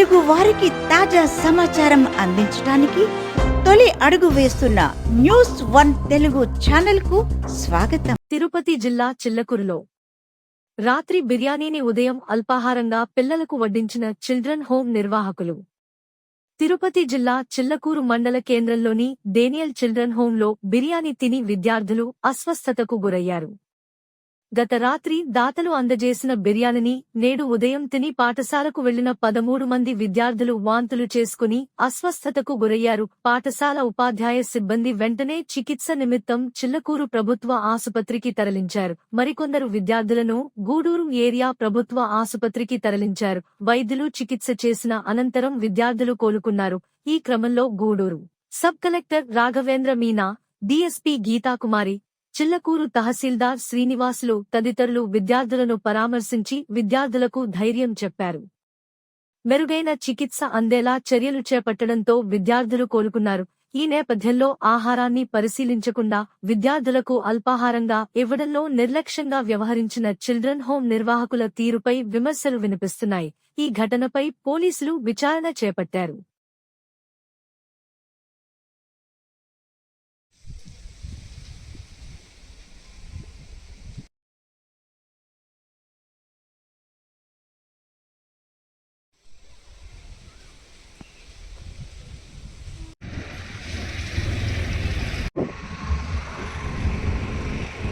తెలుగు వారికి తాజా సమాచారం అందించడానికి తొలి అడుగు వేస్తున్న న్యూస్ వన్ తెలుగు ఛానల్కు స్వాగతం. తిరుపతి జిల్లా చిల్లకూరులో రాత్రి బిర్యానీని ఉదయం అల్పాహారంగా పిల్లలకు వడ్డించిన చిల్డ్రన్ హోం నిర్వాహకులు. తిరుపతి జిల్లా చిల్లకూరు మండల కేంద్రంలోని డేనియల్ చిల్డ్రన్ హోంలో బిర్యానీ తిని విద్యార్థులు అస్వస్థతకు గురయ్యారు. గత రాత్రి దాతలు అందజేసిన బిర్యానీని నేడు ఉదయం తిని పాఠశాలకు వెళ్ళిన పదమూడు మంది విద్యార్థులు వాంతులు చేసుకుని అస్వస్థతకు గురయ్యారు. పాఠశాల ఉపాధ్యాయ సిబ్బంది వెంటనే చికిత్స నిమిత్తం చిల్లకూరు ప్రభుత్వ ఆసుపత్రికి తరలించారు. మరికొందరు విద్యార్థులను గూడూరు ఏరియా ప్రభుత్వ ఆసుపత్రికి తరలించారు. వైద్యులు చికిత్స చేసిన అనంతరం విద్యార్థులు కోలుకున్నారు. ఈ క్రమంలో Gudur sub collector Raghavendra Meena DSP Geethakumari Chillakur tahsildar Srinivasulu తదితరులు విద్యార్థులను పరామర్శించి విద్యార్థులకు ధైర్యం చెప్పారు. మెరుగైన చికిత్స అందేలా చర్యలు చేపట్టడంతో విద్యార్థులు కోలుకున్నారు. ఈ నేపథ్యంలో ఆహారాన్ని పరిశీలించకుండా విద్యార్థులకు అల్పాహారంగా ఇవ్వడంలో నిర్లక్ష్యంగా వ్యవహరించిన చిల్డ్రన్ హోం నిర్వాహకుల తీరుపై విమర్శలు వినిపిస్తున్నాయి. ఈ ఘటనపై పోలీసులు విచారణ చేపట్టారు.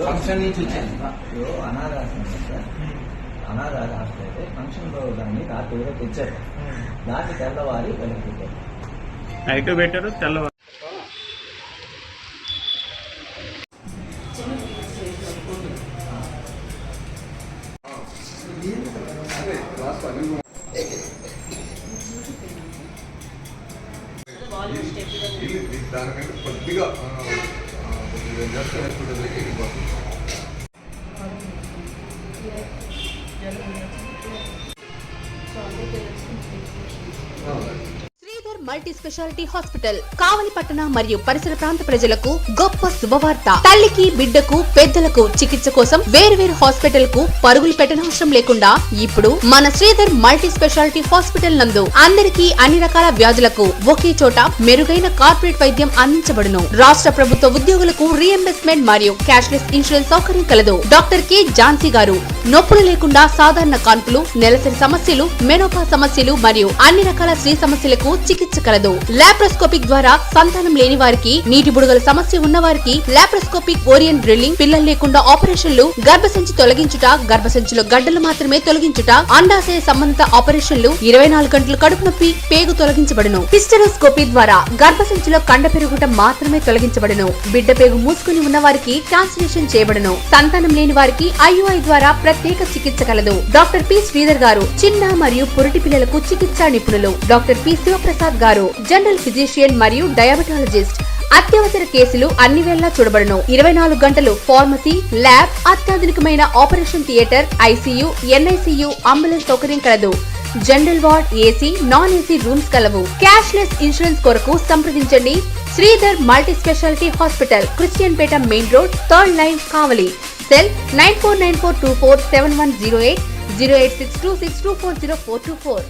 ఫంక్షన్ నుంచి వచ్చాను అనాథ సార్ ఆశ్రమం అయితే ఫంక్షన్లో దాన్ని రాత్రి కూడా తెచ్చారు. దాన్ని తెల్లవారి పెట్టారు. నైట్ పెట్టారు తెల్లవారు. దానికంటే కొద్దిగా ಜಾಸ್ತಿ ಹಾಸ್ಪಿಟಲ್ಗೆ ಹೇಳಿ ಬಾಕಿ ಹೌದಾ మల్టీ స్పెషాలిటీ హాస్పిటల్ కావలిపట్టణ మరియు పరిసర ప్రాంత ప్రజలకు గొప్ప శుభవార్త. తల్లికి బిడ్డకు పెద్దలకు చికిత్స కోసం వేరువేరు హాస్పిటల్కు పరుగులు పెట్టనవసరం లేకుండా ఇప్పుడు మన శ్రీధర్ మల్టీ స్పెషాలిటీ హాస్పిటల్ నందు అందరికీ అన్ని రకాల వ్యాధులకు ఒకే చోట మెరుగైన కార్పొరేట్ వైద్యం అందించబడును. రాష్ట్ర ప్రభుత్వ ఉద్యోగులకు రీఎంబర్స్మెంట్ మరియు క్యాష్లెస్ ఇన్సూరెన్స్ సౌకర్యం కలదు. Doctor K. ఝాన్సీ గారు నొప్పులు లేకుండా సాధారణ కాన్పులు నెలసరి సమస్యలు మెనోపా సమస్యలు మరియు అన్ని రకాల స్త్రీ సమస్యలకు చికిత్స కలదు లాప్రోస్కోపిక్ ద్వారా సంతానం లేని వారికి నీటి బుడగల సమస్య ఉన్న వారికి లాప్రోస్కోపిక్ ఓరియన్ డ్రిల్లింగ్ పిల్లలు లేకుండా ఆపరేషన్లు గర్భసంచి తొలగించుట గర్భసంచిలో గడ్డలు మాత్రమే తొలగించుట అండాశయ సంబంధిత ఆపరేషన్లు ఇరవై నాలుగు గంటలు కడుపు నొప్పి పేగు తొలగించబడును. హిస్టరోస్కోపీ ద్వారా గర్భసంచిలో కండ పెరుగుట మాత్రమే తొలగించబడును. బిడ్డ పేగు మూసుకుని ఉన్న వారికి ట్రాన్స్లేషన్ చేయబడును. సంతానం లేని వారికి ఐయుఐ ద్వారా ప్రత్యేక చికిత్స కలదు. Doctor P. శ్రీధర్ గారు చిన్న మరియు పురిటి పిల్లలకు చికిత్సా నిపుణులు. Doctor P. శివప్రసాద్ గారు జనరల్ ఫిజిషియన్ మరియు డయాబెటాలజిస్ట్. అత్యవసర కేసులు అన్ని వేళలా చూడబడును. ఇరవై నాలుగు గంటలు pharmacy lab అత్యాధునికమైన operation theatre ICU NICU ambulance సౌకర్యం కలదు. General ward AC non AC rooms కలవు. క్యాష్లెస్ ఇన్సూరెన్స్ కొరకు సంప్రదించండి. Sridhar multi speciality hospital Christianpet main road third line Kavali. Cell nine four nine four two four seven one zero eight zero eight six two six two four zero four two four.